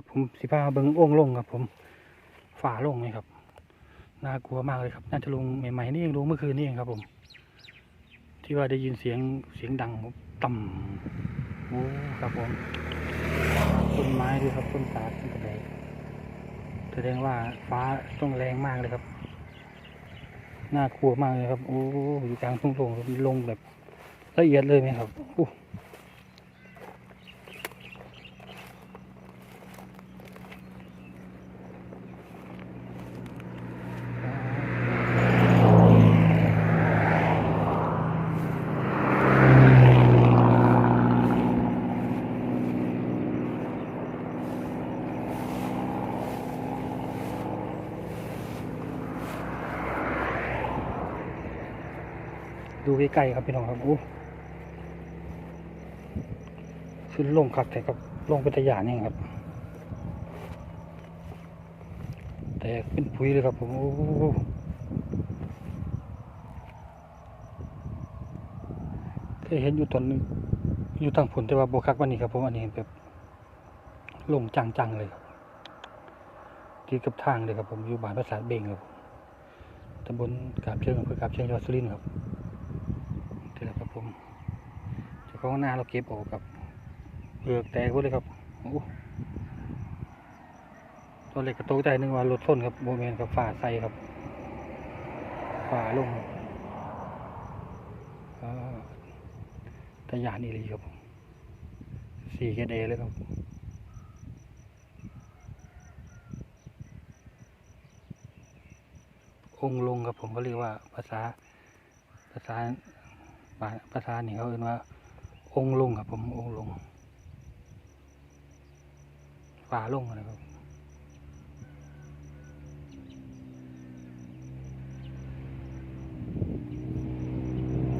ครับผมสิพาเบิ้งโอ่งลงครับ ผมฝาลงนี่ครับน่ากลัวมากเลยครับ น่าจะลงใหม่ๆนี่เองลงเมื่อคืนนี่เองครับ ผม ที่ว่าได้ยินเสียงเสียงดังต่ำโอ้ครับผมต้นไม้ด้วยครับต้นสาดต้นกระไดแสดงว่าฟ้าต้องแรงมากเลยครับน่ากลัวมากเลยครับ โอ้อยู่กลางทุ่งโล่งลงแบบละเอียดเลยไหมครับอู้ ดูใกล้ๆครับพี่น้องครับโอ้ขึ้นลงคักแต่ครับลงเป็นตะยานนี่ครับ แต่เป็นปุ๋ยเลยครับผมโอ้เคยเห็นอยู่ตอนนึงอยู่ทางผลแต่ว่าโบคักวันนี้ครับผมอันนี้แบบลงจังๆเลยครับติดกับทางเลยครับผมอยู่บ้านภาษาเบงครับตำบลกาบเชิงอำเภอกาบเชิงจังหวัดสุรินทร์ครับนี่แหละครับผม เจ้าของนาเราเก็บออกกับเปลือกแตกหมดเลยครับโอ้ตอนเล็กกระโตกใจนึกว่ารถส้นครับโมเมนครับฝ่าใส่ครับฝ่าลงครับอ่าตะยานอีหลีครับสี่เกดเอเลยครับองลงครับผมก็เรียกว่าภาษาภาษาภาษาเนี่ยเขาเรียกว่า องลงครับผมองลงฝาลงนะครับ